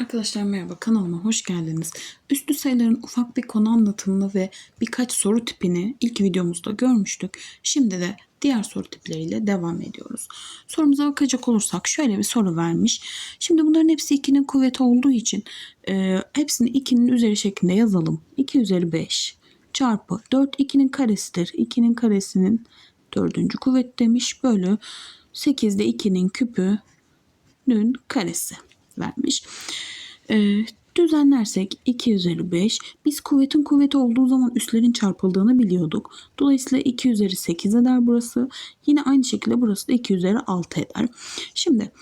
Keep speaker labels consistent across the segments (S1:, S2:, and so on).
S1: Arkadaşlar merhaba kanalıma hoş geldiniz. Üslü sayıların ufak bir konu anlatımını ve birkaç soru tipini ilk videomuzda görmüştük. Şimdi de diğer soru tipleriyle devam ediyoruz. Sorumuza bakacak olursak şöyle bir soru vermiş. Şimdi bunların hepsi 2'nin kuvveti olduğu için e, hepsini 2'nin üzeri şeklinde yazalım. 2 üzeri 5 çarpı 4 2'nin karesidir. 2'nin karesinin dördüncü kuvvet demiş. Bölü 8'de 2'nin küpünün karesi vermiş. Ee, düzenlersek 2 üzeri 5. Biz kuvvetin kuvveti olduğu zaman üslerin çarpıldığını biliyorduk. Dolayısıyla 2 üzeri 8 eder burası. Yine aynı şekilde burası da 2 üzeri 6 eder. Şimdi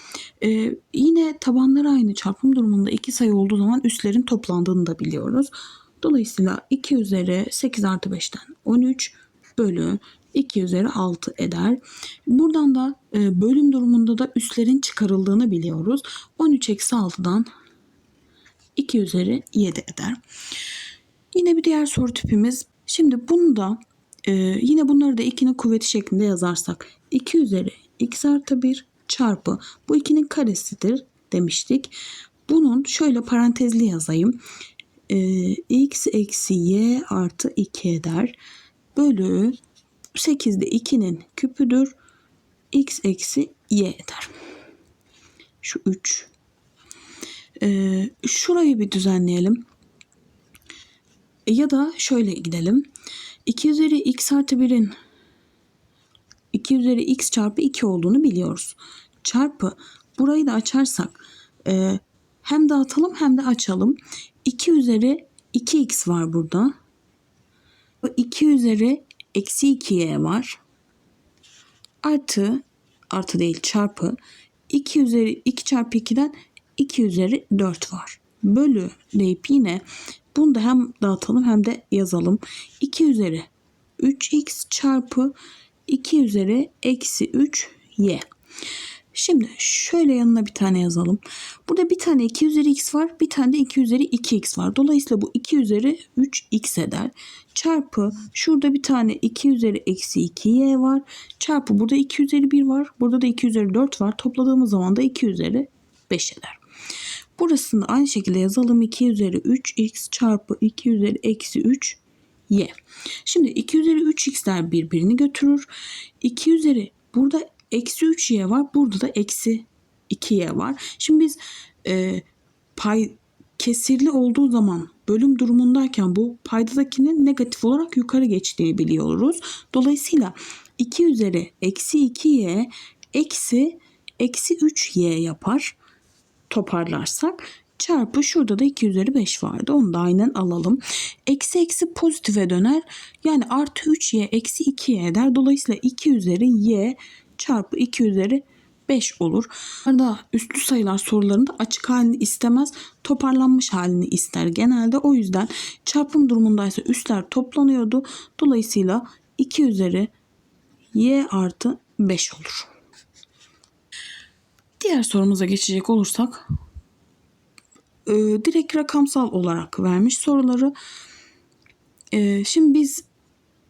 S1: e, yine tabanları aynı çarpım durumunda iki sayı olduğu zaman üslerin toplandığını da biliyoruz. Dolayısıyla 2 üzeri 8 artı 5'ten 13 bölü 2 üzeri 6 eder. Buradan da e, bölüm durumunda da üslerin çıkarıldığını biliyoruz. 13 eksi 6'dan 2 üzeri 7 eder. Yine bir diğer soru tipimiz. Şimdi bunu da e, yine bunları da 2'nin kuvveti şeklinde yazarsak 2 üzeri x artı 1 çarpı bu 2'nin karesidir demiştik. Bunun şöyle parantezli yazayım. E, x eksi y artı 2 eder. Bölü 8'de 2'nin küpüdür. x eksi y eder. Şu 3. Ee, şurayı bir düzenleyelim. Ya da şöyle gidelim. 2 üzeri x artı 1'in 2 üzeri x çarpı 2 olduğunu biliyoruz. Çarpı burayı da açarsak e, hem dağıtalım hem de açalım. 2 üzeri 2x var burada. 2 üzeri eksi 2y var. Artı artı değil çarpı 2 üzeri 2 çarpı 2'den 2 üzeri 4 var. Bölü deyip yine bunu da hem dağıtalım hem de yazalım. 2 üzeri 3x çarpı 2 üzeri eksi 3y. Şimdi şöyle yanına bir tane yazalım. Burada bir tane 2 üzeri x var. Bir tane de 2 üzeri 2x var. Dolayısıyla bu 2 üzeri 3x eder. Çarpı şurada bir tane 2 üzeri eksi 2y var. Çarpı burada 2 üzeri 1 var. Burada da 2 üzeri 4 var. Topladığımız zaman da 2 üzeri 5 eder. Burasını aynı şekilde yazalım. 2 üzeri 3x çarpı 2 üzeri eksi 3 y. Şimdi 2 üzeri 3x'ler birbirini götürür. 2 üzeri burada eksi 3y var. Burada da eksi 2y var. Şimdi biz e, pay kesirli olduğu zaman bölüm durumundayken bu paydadakinin negatif olarak yukarı geçtiğini biliyoruz. Dolayısıyla 2 üzeri eksi 2y eksi eksi 3y yapar toparlarsak çarpı şurada da 2 üzeri 5 vardı. Onu da aynen alalım. Eksi eksi pozitife döner. Yani artı 3y eksi 2y eder. Dolayısıyla 2 üzeri y çarpı 2 üzeri 5 olur. Arada üstlü sayılar sorularında açık halini istemez, toparlanmış halini ister genelde. O yüzden çarpım durumundaysa üstler toplanıyordu. Dolayısıyla 2 üzeri y artı 5 olur. Diğer sorumuza geçecek olursak e, direkt rakamsal olarak vermiş soruları. E, şimdi biz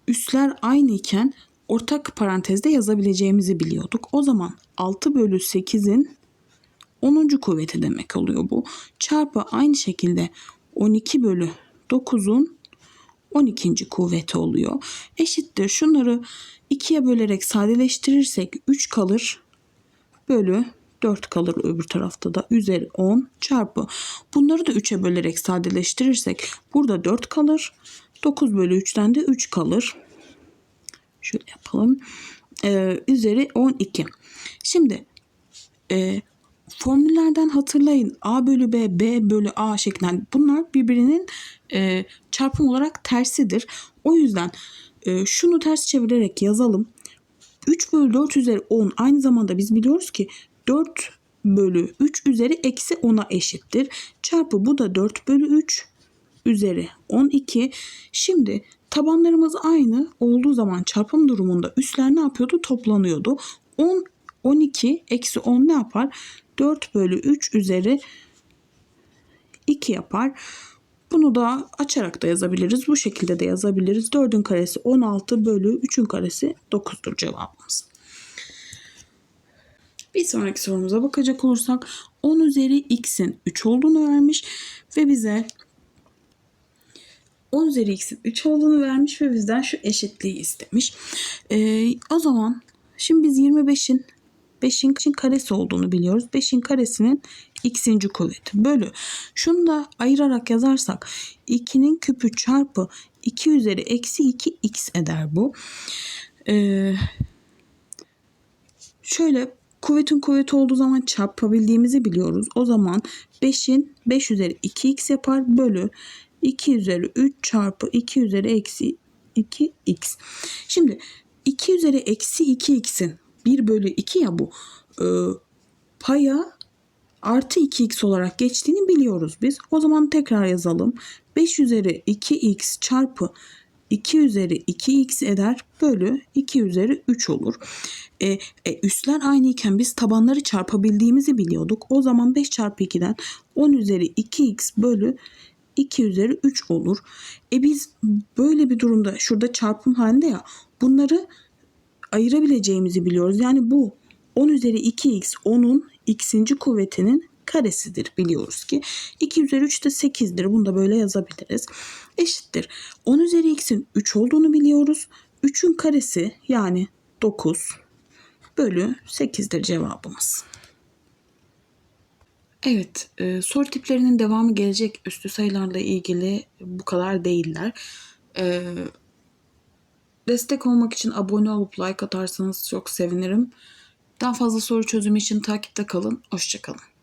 S1: üsler aynı iken ortak parantezde yazabileceğimizi biliyorduk. O zaman 6 bölü 8'in 10. kuvveti demek oluyor bu. Çarpı aynı şekilde 12 bölü 9'un 12. kuvveti oluyor. Eşittir. Şunları 2'ye bölerek sadeleştirirsek 3 kalır. Bölü 4 kalır öbür tarafta da üzeri 10 çarpı. Bunları da 3'e bölerek sadeleştirirsek burada 4 kalır. 9 bölü 3'ten de 3 kalır. Şöyle yapalım. Ee, üzeri 12. Şimdi e, formüllerden hatırlayın. A bölü B, B bölü A şeklinde. Bunlar birbirinin e, çarpım olarak tersidir. O yüzden e, şunu ters çevirerek yazalım. 3 bölü 4 üzeri 10 aynı zamanda biz biliyoruz ki 4 bölü 3 üzeri eksi 10'a eşittir. Çarpı bu da 4 bölü 3 üzeri 12. Şimdi tabanlarımız aynı olduğu zaman çarpım durumunda üsler ne yapıyordu? Toplanıyordu. 10, 12 eksi 10 ne yapar? 4 bölü 3 üzeri 2 yapar. Bunu da açarak da yazabiliriz. Bu şekilde de yazabiliriz. 4'ün karesi 16 bölü 3'ün karesi 9'dur cevabımız. Bir sonraki sorumuza bakacak olursak 10 üzeri x'in 3 olduğunu vermiş ve bize 10 üzeri x'in 3 olduğunu vermiş ve bizden şu eşitliği istemiş. Ee, o zaman şimdi biz 25'in 5'in karesi olduğunu biliyoruz. 5'in karesinin x'inci kuvveti bölü. Şunu da ayırarak yazarsak 2'nin küpü çarpı 2 üzeri eksi 2 x eder bu. Ee, şöyle kuvvetin kuvveti olduğu zaman çarpabildiğimizi biliyoruz. O zaman 5'in 5 üzeri 2x yapar bölü 2 üzeri 3 çarpı 2 üzeri eksi 2x. Şimdi 2 üzeri eksi 2x'in 1 bölü 2 ya bu e, paya artı 2x olarak geçtiğini biliyoruz biz. O zaman tekrar yazalım. 5 üzeri 2x çarpı 2 üzeri 2x eder bölü 2 üzeri 3 olur. E, e, üstler aynı iken biz tabanları çarpabildiğimizi biliyorduk. O zaman 5 çarpı 2'den 10 üzeri 2x bölü 2 üzeri 3 olur. E biz böyle bir durumda şurada çarpım halinde ya bunları ayırabileceğimizi biliyoruz. Yani bu 10 üzeri 2x 10'un x'inci kuvvetinin karesidir biliyoruz ki. 2 üzeri 3 de 8'dir. Bunu da böyle yazabiliriz. Eşittir. 10 üzeri x'in 3 olduğunu biliyoruz. 3'ün karesi yani 9 bölü 8'dir cevabımız. Evet, e, soru tiplerinin devamı gelecek. Üstü sayılarla ilgili bu kadar değiller. E, destek olmak için abone olup like atarsanız çok sevinirim. Daha fazla soru çözümü için takipte kalın. Hoşçakalın.